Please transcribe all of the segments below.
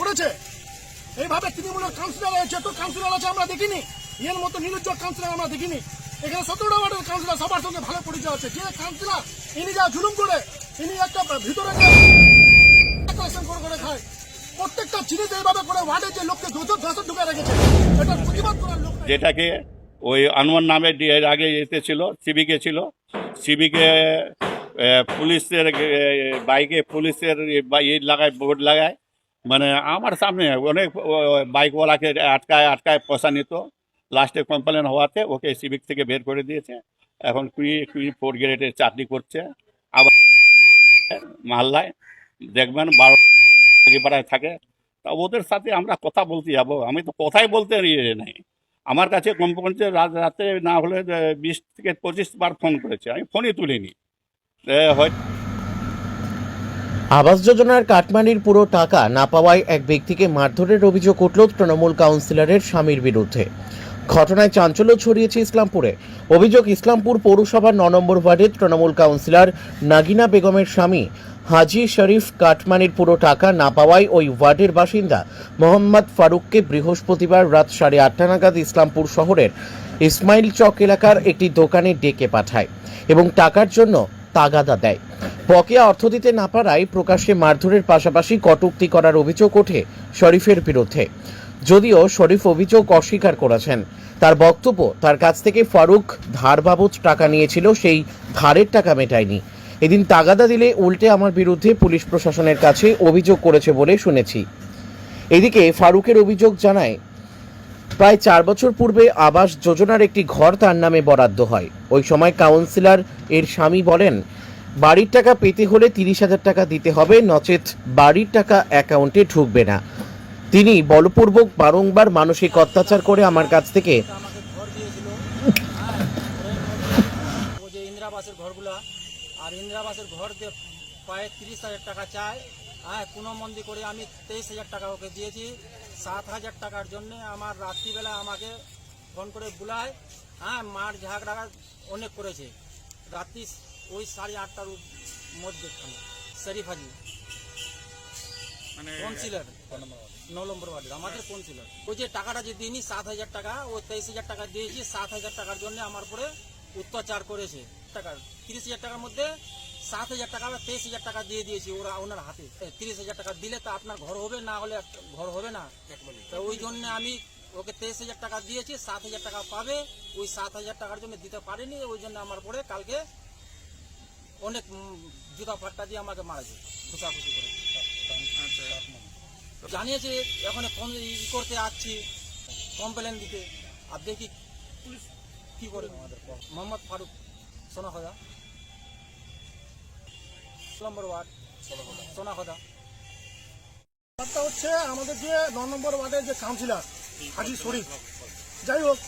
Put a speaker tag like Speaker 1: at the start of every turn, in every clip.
Speaker 1: করেছে। এইভাবে তৃণমূলের কাউন্সিলর যত কাউন্সিলর আছে, আমরা দেখিনি। এর মতো নিরুজ্জ্বল কাউন্সিলর আমরা দেখিনি। এখানে সতেরোটা ওয়ার্ডের কাউন্সিলর সবার সঙ্গে ভালো পরিচয় আছে। যে কাউন্সিলর ইনি যা জুলুম করে, ইনি একটা ভিতরে করে খায়। প্রত্যেকটা জিনিস এইভাবে করে ওয়ার্ডের যে লোককে দোষর দোষর ঢুকে রেখেছে এটার প্রতিবাদ করার লোক
Speaker 2: যেটাকে ওই আনোয়ার নামে এর আগে এতে ছিল, সিবিকে ছিল। সিবিকে পুলিশের বাইকে পুলিশের লাগায়, বোর্ড লাগায়। মানে আমার সামনে অনেক বাইকওয়ালাকে আটকায় আটকায় পয়সা নিত। লাস্টে কমপ্লেন হওয়াতে ওকে সিভিক থেকে বের করে দিয়েছে। এখন কুড়ি কুড়ি ফোর গ্রেডে চাকরি করছে। আবার মাল্লায় দেখবেন বারো পাড়ায় থাকে। তা ওদের সাথে আমরা কথা বলতে যাব। আমি তো কথাই বলতে ইয়ে নাই। আমার কাছে কমপক্ষে রাত রাতে না হলে বিশ থেকে পঁচিশ বার ফোন করেছে। আমি ফোনই তুলিনি। হয়
Speaker 3: আবাস যোজনার কাটমানির পুরো টাকা না পাওয়ায় এক ব্যক্তিকে মারধরের অভিযোগ উঠল তৃণমূল কাউন্সিলরের স্বামীর বিরুদ্ধে। ঘটনায় চাঞ্চল্য ছড়িয়েছে ইসলামপুরে। অভিযোগ, ইসলামপুর পৌরসভার ন নম্বর ওয়ার্ডের তৃণমূল কাউন্সিলর নাগিনা বেগমের স্বামী হাজি শরীফ কাটমানির পুরো টাকা না পাওয়ায় ওই ওয়ার্ডের বাসিন্দা মোহাম্মদ ফারুককে বৃহস্পতিবার রাত সাড়ে আটটা নাগাদ ইসলামপুর শহরের ইসমাইল চক এলাকার একটি দোকানে ডেকে পাঠায় এবং টাকার জন্য তাগাদা দেয়। বকেয়া অর্থ দিতে না পারায় প্রকাশ্যে মারধরের পাশাপাশি কটুক্তি করার অভিযোগ ওঠে শরীফের বিরুদ্ধে। যদিও শরীফ অভিযোগ অস্বীকার করেছেন। তার বক্তব্য, তার কাছ থেকে ফারুক ধার বাবদ টাকা নিয়েছিল, সেই ধারের টাকা মেটায়নি। এদিন তাগাদা দিলে উল্টে আমার বিরুদ্ধে পুলিশ প্রশাসনের কাছে অভিযোগ করেছে বলে শুনেছি। এদিকে ফারুকের অভিযোগ জানায় প্রায় চার বছর পূর্বে আবাস যোজনার একটি ঘর তার নামে বরাদ্দ হয়। ওই সময় কাউন্সিলর এর স্বামী বলেন, বাড়ির টাকা পেতে হলে তিরিশ হাজার টাকা দিতে হবে, নচেত বাড়ির টাকা অ্যাকাউন্টে ঢুকবে না। তিনি বলপূর্বক বারংবার মানসিক অত্যাচার করে আমার কাছ থেকে
Speaker 4: ইন্দিরাবাসের ঘরগুলা, আর ইন্দিরাবাসের ঘর প্রায় তিরিশ হাজার টাকা চায় হ্যাঁ কোনো মন্দির করে আমি তেইশ হাজার টাকা ওকে দিয়েছি। সাত হাজার টাকার জন্য আমার রাত্রিবেলা আমাকে ফোন করে বুলায় হ্যাঁ মার ঝাগড়া অনেক করেছে। রাত্রি ওই সাড়ে আটটার মধ্যে শরীফ হাজি। কাউন্সিলর ন নম্বর ওয়ার্ডের আমাদের কাউন্সিলর ওই যে টাকাটা যে দিইনি সাত হাজার টাকা ও তেইশ হাজার টাকা দিয়েছি সাত হাজার টাকার জন্য আমার পরে অত্যাচার করেছে। টাকার তিরিশ হাজার টাকার মধ্যে সাত হাজার টাকা বা তেইশ হাজার টাকা দিয়ে দিয়েছি ওরা ওনার হাতে। তিরিশ হাজার টাকা দিলে তো আপনার ঘর হবে, না হলে ঘর হবে না। তো ওই জন্য আমি ওকে তেইশ হাজার টাকা দিয়েছি, সাত হাজার টাকা পাবে। ওই সাত হাজার টাকার জন্য দিতে পারিনি, ওই জন্য আমার পরে কালকে অনেক জুতা ফাট্টা দিয়ে আমাকে মারাছে খুশাখুশি করে। জানিয়েছে, এখন ই করতে আসছি, কমপ্লেন দিতে। আর দেখি পুলিশ কি করে। আমাদের মোহাম্মদ ফারুক সোনা নম্বর ওয়ার্ড সোনা খদা
Speaker 1: ব্যাপারটা হচ্ছে আমাদের যে ন নম্বর ওয়ার্ডের যে কাউন্সিলর, হাজি শরীফ, যাই হোক,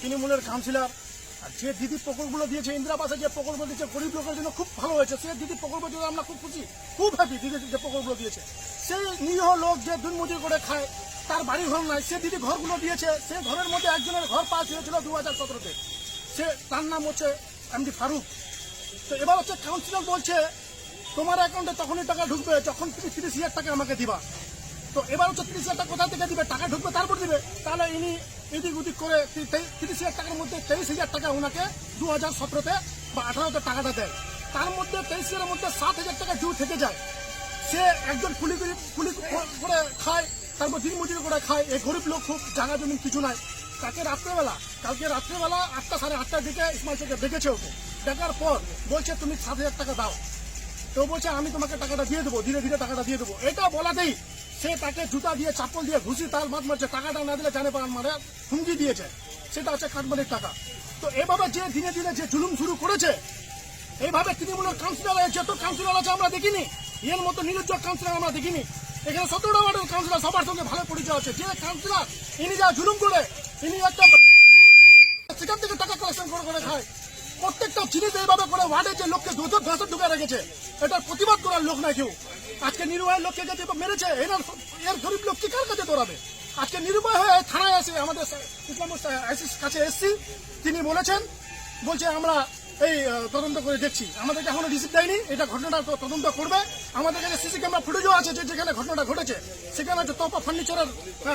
Speaker 1: তৃণমূলের কাউন্সিলর, আর যে দিদি প্রকল্পগুলো দিয়েছে ইন্দিরাবাসে যে প্রকল্প দিয়েছে, গরিব লোকের জন্য খুব ভালো হয়েছে। সে দিদি প্রকল্প দিয়ে আমরা খুব খুশি, খুব হ্যাপি দিদি যে প্রকল্পগুলো দিয়েছে। সেই নিরীহ লোক যে দিনমজুরি করে খায়, তার বাড়ি ঘর নাই। সে দিদি ঘরগুলো দিয়েছে, সে ঘরের মধ্যে একজনের ঘর পাস হয়েছিল দু হাজার সতেরোতে। সে, তার নাম হচ্ছে এমডি ফারুক। তো এবার হচ্ছে কাউন্সিলর বলছে তোমার অ্যাকাউন্টে তখনই টাকা ঢুকবে, যখন তুমি তিরিশ হাজার টাকা আমাকে দিবা। তো এবার হচ্ছে তিরিশ হাজার টাকা কোথা থেকে দিবে? টাকা ঢুকবে, তারপর দিবে। তাহলে ইনি এদিক ওদিক করে তিরিশ হাজার টাকার মধ্যে তেইশ হাজার টাকা ওনাকে দু হাজার সতেরোতে বা আঠারোতে টাকাটা দেয়। তার মধ্যে তেইশ হাজারের মধ্যে সাত হাজার টাকা ডিউ থেকে যায়। সে একজন কুলি কুলি করে খায়, তারপর দিন মজুরি করে খায়। এই গরিব লোক খুব জায়গা জমি কিছু নাই। তাকে রাত্রেবেলা, কালকে রাত্রেবেলা আটটা সাড়ে আটটার দিকে ইসমাইল চোখে ডেকেছে ওকে। দেখার পর বলছে, তুমি সাত হাজার টাকা দাও। তো বলছে, আমি তোমাকে টাকাটা দিয়ে দেবো, ধীরে ধীরে টাকাটা দিয়ে দেবো। এটা বলাতেই সে তাকে জুতা দিয়ে চাপল দিয়ে ঘুষি, তাল মাত মারছে। টাকাটা না দিলে জানে পান মারে হুমকি দিয়েছে। সেটা হচ্ছে কাঠমানির টাকা। তো এভাবে যে দিনে দিনে যে জুলুম শুরু করেছে এইভাবে তৃণমূলের কাউন্সিলর যত কাউন্সিলর আছে আমরা দেখিনি। এর মতো নিরুজ্জ্বল কাউন্সিলর আমরা দেখিনি। এখানে সতেরোটা ওয়ার্ডের কাউন্সিলর সবার সঙ্গে ভালো পরিচয় আছে। যে কাউন্সিলর ইনি যা জুলুম করে, ইনি একটা সেখান থেকে টাকা কালেকশন করে করে খায়। প্রত্যেকটা জিনিস এইভাবে করে ওয়ার্ডে যে লোককে দোষর দোষর ঢুকে রেখেছে, এটার প্রতিবাদ করার লোক নাই কেউ। আজকে নিরুপায় লোককে যে মেরেছে এনার এর গরিব লোক কি কার কাছে দৌড়াবে? আজকে নিরুপায় হয়ে থানায় এসে আমাদের ইসলাম কাছে এসছি, তিনি বলেছেন, বলছে, আমরা এই তদন্ত করে দেখছি। আমাদেরকে এখনও রিসিভ দেয়নি, এটা ঘটনাটা তদন্ত করবে। আমাদের কাছে সিসি ক্যামেরা ফুটেজও আছে যে যেখানে ঘটনাটা ঘটেছে, সেখানে হচ্ছে তপা ফার্নিচারের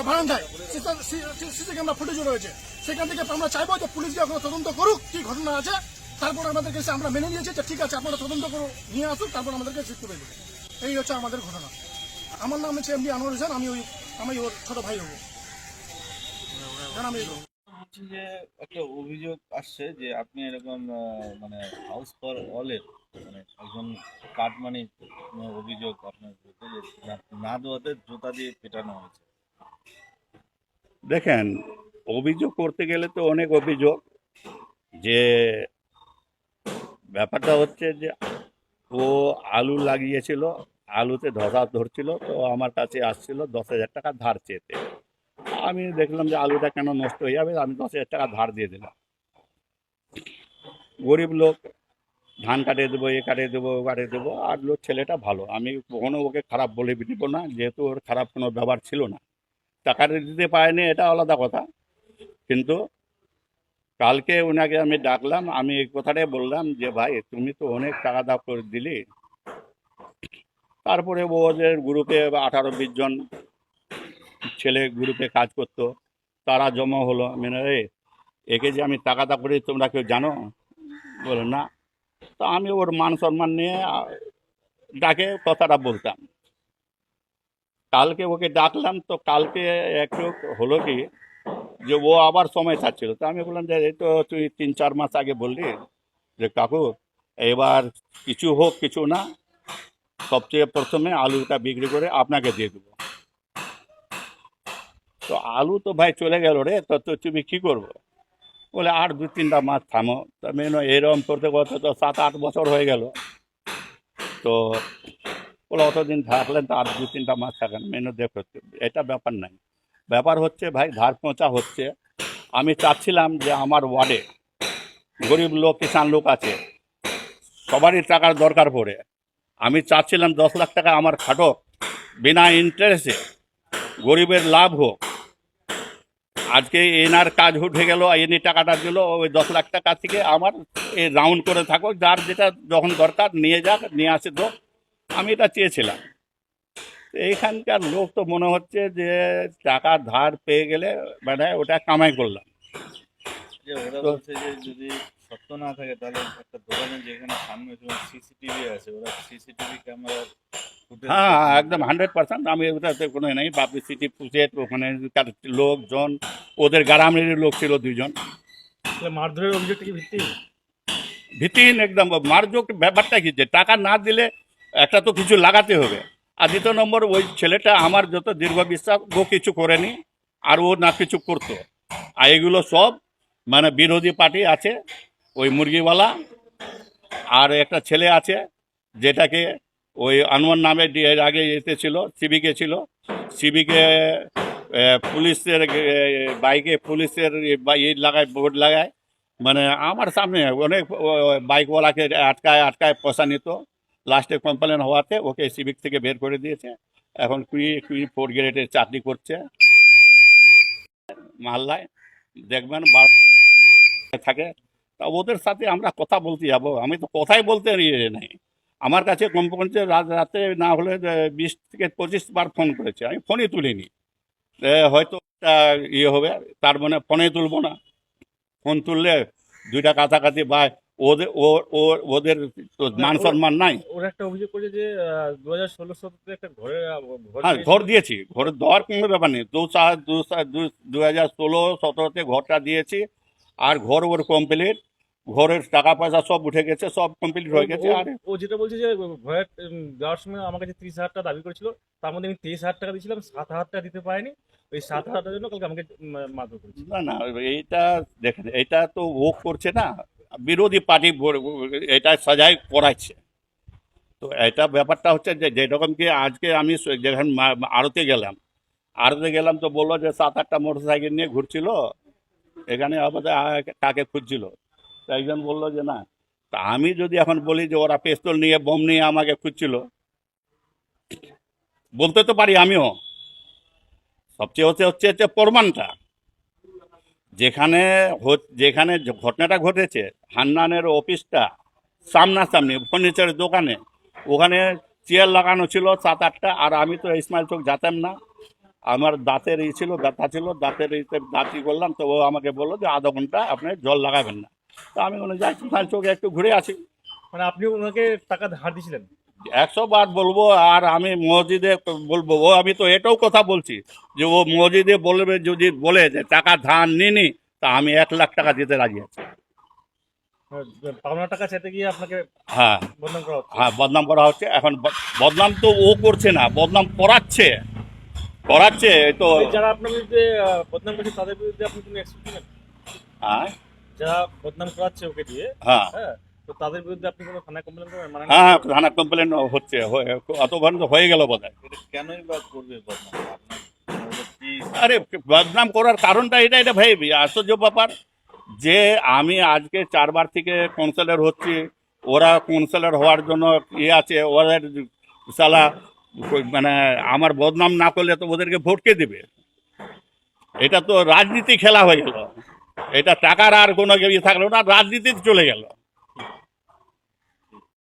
Speaker 1: বারান্দায় সিসি ক্যামেরা ফুটেজও রয়েছে। সেখান থেকে আমরা চাইব যে পুলিশ ওখানে তদন্ত করুক, কি ঘটনা আছে তারপর আমাদের কাছে আমরা মেনে নিয়েছি যে ঠিক আছে আপনারা তদন্ত করো নিয়ে আসুন তারপর আমাদেরকে রিসিভ করে এই হচ্ছে আমাদের ঘটনা। আমার নাম হচ্ছে এমডি আনোয়ার হোসেন আমি ওই আমি ওর ছোট ভাই হব।
Speaker 5: হচ্ছে যে একটা অভিযোগ আসছে যে আপনি এরকম আহ, মানে হাউস ফর অলের মানে একজন কাঠমানি অভিযোগ আপনার না- না দেওয়াতে জুতা দিয়ে পেটানো হয়েছে।
Speaker 2: দেখেন অভিযোগ করতে গেলে তো অনেক অভিযোগ যে ব্যাপারটা হচ্ছে যে ও আলু লাগিয়েছিল, আলুতে ধসা ধরছিল, তো আমার কাছে আসছিল দশ হাজার টাকা ধার চেতে আমি দেখলাম যে আলুটা কেন নষ্ট হয়ে যাবে, আমি দশ হাজার টাকা ধার দিয়ে দিলাম। গরিব লোক, ধান কাটিয়ে দেবো, এ কাটিয়ে দেবো, ও কাটিয়ে দেবো, আর লোক ছেলেটা ভালো। আমি কখনো ওকে খারাপ বলে দিব না, যেহেতু ওর খারাপ কোনো ব্যবহার ছিল না। টাকাটা দিতে পারেনি, এটা আলাদা কথা। কিন্তু কালকে ওনাকে আমি ডাকলাম, আমি এই কথাটাই বললাম যে, ভাই, তুমি তো অনেক টাকা দাম করে দিলি। তারপরে ওদের গ্রুপে আঠারো বিশ জন ছেলে গ্রুপে কাজ করতো, তারা জমা হলো। মেনে রে একে যে আমি টাকা দা করি তোমরা কেউ জানো? বলে না। তো আমি ওর মান সম্মান নিয়ে ডাকে, কথাটা বলতাম। কালকে ওকে ডাকলাম, তো কালকে একটু হলো কি যে ও আবার সময় চাচ্ছিল তো আমি বললাম যে এই তো তুই তিন, চার মাস আগে বললি যে, কাকু, এবার কিছু হোক, কিছু না, সবচেয়ে প্রথমে আলুটা বিক্রি করে আপনাকে দিয়ে দেবো। তো আলু তো ভাই চলে গেল রে, তো তো তুমি কী করব? বলে, আর দু, তিনটা মাস থামো। তো মেন এরকম করতে করতে তো সাত, আট বছর হয়ে গেল। তো বলে, অতদিন থাকলেন তো আর দু, তিনটা মাস থাকেন। মেনু দেখো, এটা ব্যাপার নাই। ব্যাপার হচ্ছে ভাই ধার পৌঁছা হচ্ছে। আমি চাচ্ছিলাম যে আমার ওয়ার্ডে গরিব লোক, কিষাণ লোক আছে, সবারই টাকার দরকার পড়ে। আমি চাচ্ছিলাম দশ লাখ টাকা আমার খাটো বিনা ইন্টারেস্টে গরিবের লাভ হোক। আজকে এনার কাজ উঠে গেল, এনি টাকাটা দিল, ওই দশ লাখ টাকা থেকে আমার এই রাউন্ড করে থাকো যার যেটা যখন দরকার নিয়ে যাক, নিয়ে আসে তো। আমি এটা চেয়েছিলাম। এইখানকার লোক তো মনে হচ্ছে যে টাকা ধার পেয়ে গেলে মানে ওটা কামাই করলাম।
Speaker 5: যে ওরা বলছে যে যদি সত্য না থাকে তাহলে একটা দোকানে যেখানে সামনে সিসিটিভি আছে ওরা সিসিটিভি ক্যামেরার
Speaker 2: হ্যাঁ একদম হান্ড্রেড পার্সেন্ট। আমি ওটাতে কোনো নেই ওখানে তার লোকজন ওদের গ্রামের লোক ছিল দুইজন।
Speaker 6: মারধরের অভিযোগটা কি ভিত্তি?
Speaker 2: ভিত্তিহীন একদম। মারজোক ব্যাপারটা কি যে টাকা না দিলে একটা তো কিছু লাগাতে হবে। আর দ্বিতীয় নম্বর, ওই ছেলেটা আমার যত দীর্ঘ বিশ্বাস, ও কিছু করেনি, আর ও না কিছু করতো। আর এগুলো সব মানে বিরোধী পার্টি আছে, ওই মুরগিওয়ালা, আর একটা ছেলে আছে, যেটাকে ওই আনোয়ার নামে এর আগে এতে ছিল সিবিকে ছিল। সিবিকে পুলিশের বাইকে পুলিশের ই লাগায়, বোর্ড লাগায়। মানে আমার সামনে অনেক বাইকওয়ালাকে আটকায় আটকায়, পয়সা নিত। লাস্টে কমপ্লেন হওয়াতে ওকে সিভিক থেকে বের করে দিয়েছে। এখন কুই কুই ফোর গ্রেডের চাকরি করছে। মাল্লায় দেখবেন থাকে। তা ওদের সাথে আমরা কথা বলতে যাব। আমি তো কথাই বলতে ইয়ে নাই। আমার কাছে কমপক্ষে রাত রাতে না হলে বিশ থেকে পঁচিশ বার ফোন করেছে। আমি ফোনই তুলিনি। হয়তো ইয়ে হবে, তার মানে ফোনে তুলবো না। ফোন তুললে দুইটা কাছাকাছি বা ওদের ও- ও- ওদের তো মান সম্মান নাই।
Speaker 6: ওরা একটা অভিযোগ করেছে যে দু হাজার ষোলো সতেরোতে একটা ঘরে
Speaker 2: হ্যাঁ। ঘর দিয়েছি। ঘর দেওয়ার কোনো ব্যাপার নেই। দু সা- দু হাজার ষোলো সতেরোতে ঘরটা দিয়েছি। আর ঘর ওর কমপ্লিট ঘরের টাকা পয়সা সব উঠে গেছে সব কমপ্লিট হয়ে গেছে। আর
Speaker 6: ও যেটা বলছে যে ঘরের দেওয়ার সময় আমার কাছে ত্রিশ হাজার টাকা দাবি করেছিল। তার মধ্যে আমি তেইশ হাজার টাকা দিয়েছিলাম সাত হাজার টাকা দিতে পারিনি। ওই সাত হাজার টাকার জন্য কালকে আমাকে মারধর করেছে।
Speaker 2: না না এইটা দেখেন এটা তো ও করছে না। বিরোধী পার্টি এটা সাজাই করাচ্ছে তো এটা ব্যাপারটা হচ্ছে যে, যেরকম কি আজকে আমি যখন আড়তে গেলাম আড়তে গেলাম তো বলল যে সাত আটটা মোটর সাইকেল নিয়ে ঘুরছিল, এখানে আবার কাকে খুঁজছিল। তো একজন বলল যে, না, তা আমি যদি এখন বলি যে, ওরা পেস্তল নিয়ে, বোম নিয়ে আমাকে খুঁজছিল, বলতে তো পারি আমিও। সবচেয়ে হচ্ছে হচ্ছে হচ্ছে প্রমাণটা। যেখানে যেখানে ঘটনাটা ঘটেছে, হান্নানের অফিসটা সামনাসামনি, ফার্নিচারের দোকানে, ওখানে চেয়ার লাগানো ছিল সাত আটটা, আর আমি তো ইসমাইল চোখ যেতাম না। আমার দাঁতের ই ছিল, ব্যথা ছিল, দাঁতের ইতে দাঁতি করলাম, তো ও আমাকে বলল যে আধা ঘণ্টা আপনি জল লাগাবেন না। তো আমি বলে যাই, ইসমাইল চোখে একটু ঘুরে আসি।
Speaker 6: মানে আপনি ওনাকে টাকা ধার দিয়েছিলেন?
Speaker 2: একশো বার বলব আর আমি মসজিদে বলব ও আমি তো এটাও কথা বলছি যে ও মসজিদে বলবে যদি বলে যে টাকা ধার নিনি তা আমি এক লাখ টাকা দিতে রাজি আছি।
Speaker 6: পাওনা টাকা চাইতে গিয়ে আপনাকে
Speaker 2: হ্যাঁ।
Speaker 6: বদনাম করা
Speaker 2: হ্যাঁ বদনাম করা হচ্ছে। এখন বদনাম তো ও করছে না বদনাম করাচ্ছে। করাচ্ছে তো
Speaker 6: যারা আপনার বিরুদ্ধে বদনাম করছে তাদের বিরুদ্ধে আপনি কোনো অ্যাকশন
Speaker 2: হ্যাঁ।
Speaker 6: যারা বদনাম করাচ্ছে ওকে দিয়ে
Speaker 2: হ্যাঁ।
Speaker 6: হ্যাঁ তো তাদের বিরুদ্ধে আপনি কোনো থানায় কমপ্লেন করবেন? মানে
Speaker 2: হ্যাঁ থানা কমপ্লেন হচ্ছে হয়ে- অত পর্যন্ত হয়ে গেল বোধ হয়
Speaker 5: কেনই বা করবে
Speaker 2: আরে বদনাম করার কারণটা এটা এটা ভাই আশ্চর্য ব্যাপার যে আমি আজকে চারবার থেকে কাউন্সিলর হচ্ছি ওরা কাউন্সিলর হওয়ার জন্য ইয়ে আছে ওদের সালা মানে আমার বদনাম না করলে তো ওদেরকে ভোট কে দেবে? এটা তো রাজনীতি খেলা হয়ে গেল। এটা টাকার আর কোনো ইয়ে থাকল না রাজনীতিতে চলে গেল।